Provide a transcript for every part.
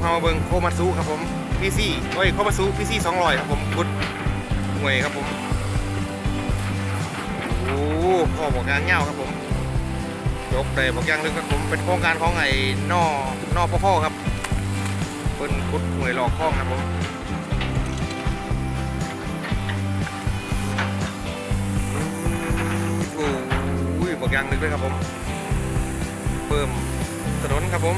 เฮามาเบิงโคมาซุครับผมพีซี่โอ้ยโคมาซุพีซี่สองร้อยครับผมกุดห่วยครับผมโอ้พ่อบอกยางเงาครับผมยกแต่บอกยางลึกครับผมเป็นโครงการของไอ้นอนอพ่อพ่อครับเป็นกุดห่วยหลอกข้องครับผมโอ้ยบอกยางลึกด้วยครับผมเพิ่มถนนครับผม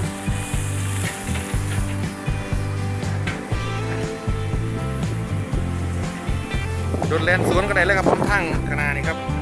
โดนแลนสวนก็ได้เลยครับผมทางขางหนาดนี้ครับ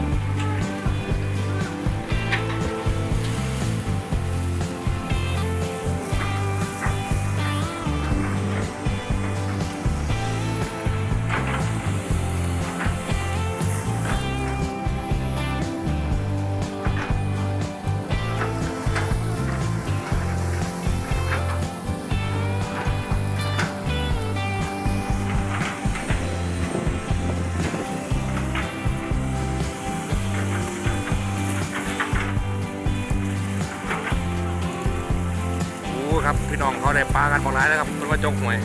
ครับ พี่น้องเขาได้ปลากันบอกร้ายแล้วครับเป็นว่าจกหวย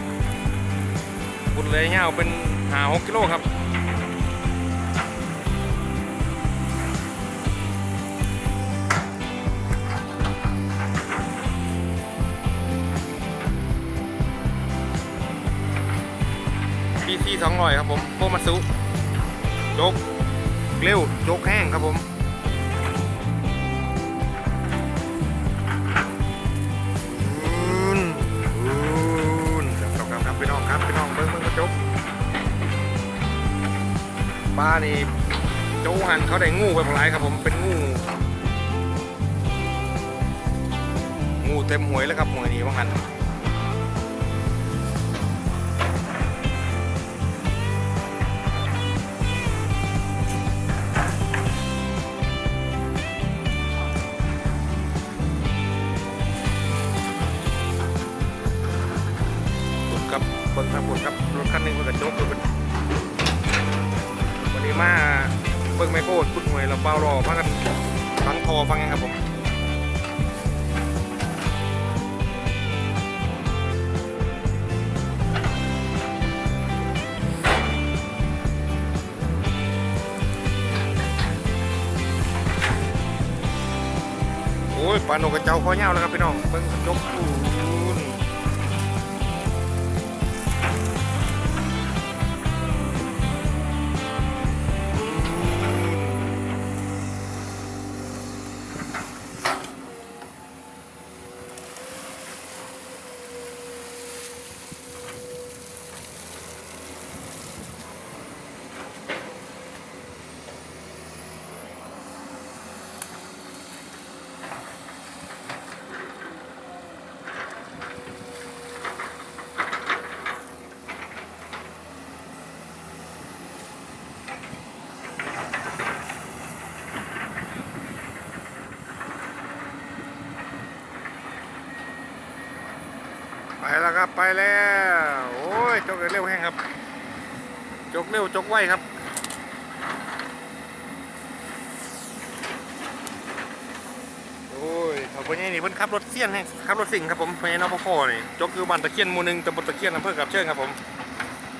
บุญเลยเงาเป็นหาหกกิโลครับพีซีสองร้อยครับผมโคมาซุจกเร็วจกแห้งครับผมานี่โจหันเขาได้งูไปหมดหลายครับผมเป็นงูงูเต็มหวยแล้วครับหวยนี้ว่างันครับเบิ้งครับบุญครับรถคันหนึงเป็นกระจกเป็น มาเบิ้งไมโครพุดหวยเราเป้ารอพักกันฟังทอฟังยังครับผมโอ้ยปลาโนกกระเจ้าคอเหี่ยวแล้วครับพี่น้องเบิ่งยกปู ไปแล้วครับไปแล้ว โอ้ยจกเร็วแห้งครับ จกเร็วจกไวครับโอ้ยเขาคนนี้นี่เพิ่นขับรถเสี้ยนให้ขับรถสิ่งครับผมไปนอพคนี่จกอยู่บ้านตะเคียนหมู่หนึ่งตำบลตะเคียนอำเภอกับเชิงครับผม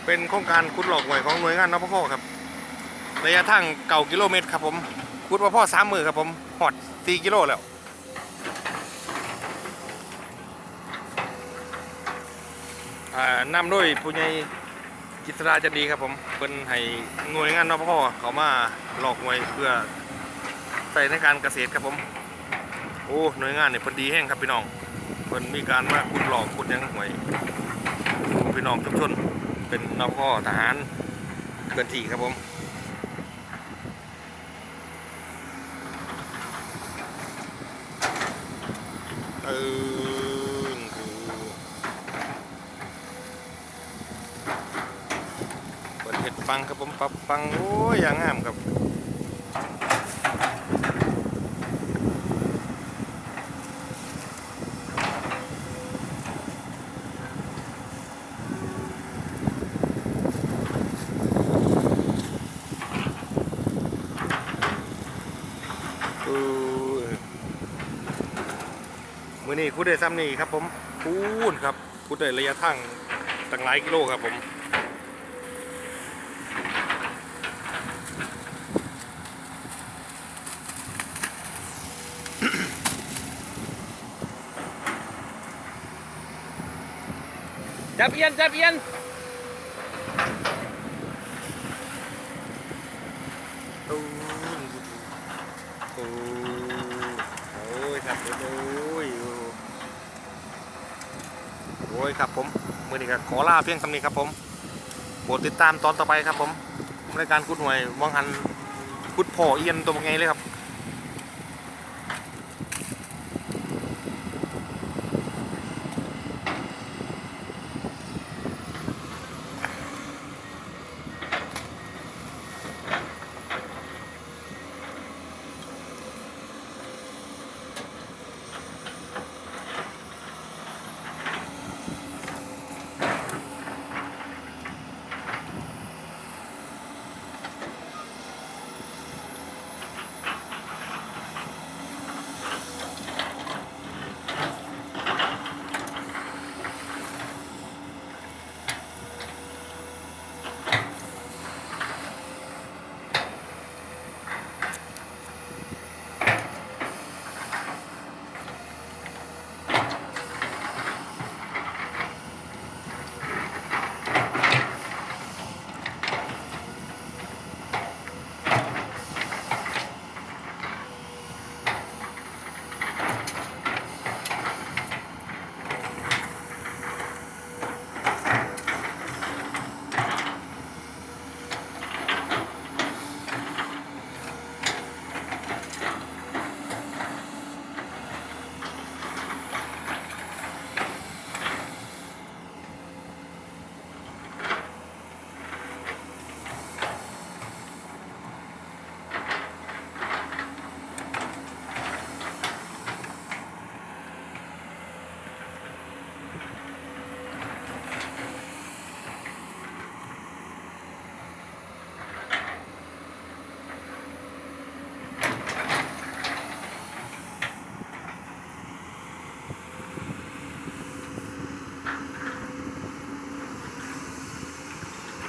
เป็นโครงการขุดหลอกหวยของหน่วยงานนพคครับระยะทางเก่ากิโลเมตรครับผมขุดว่าพ่อสามมือครับผมหอดสี่กิโลแล้ว อ่า นำด้วยผู้ใหญ่กิษราจะดีครับผมเป็นให้หน่วยงานนพเขามาหลอกหวยเพื่อใส่ในการเกษตรครับผม โอ้หน่วยงานเนี่ยพอดีแห้งครับพี่น้องเพิ่นมีการมาคุณหลอกคุณยังหวยพี่น้องชุมชนเป็นนพทหารเคลื่อนที่ครับผมเออ เปังครับผมปับฟังโอ้ยอย่างงามครับเออมือนี้คูดได้ซ้ำนี่ครับผมคูนครับคุดได้ระยะทางตั้งหลายกิโลครับผม จับเอียนจับเอียนโอ้ยโอ้ยครับโอ้ยโอ้ยครับผมมือนี้ก็ขอลาเพียงสำนี้ครับผมโปรดติดตามตอนต่อไปครับผมรายการกุดหน่วยวังหันกุดพ่อเอียนตัวไงเลยครับ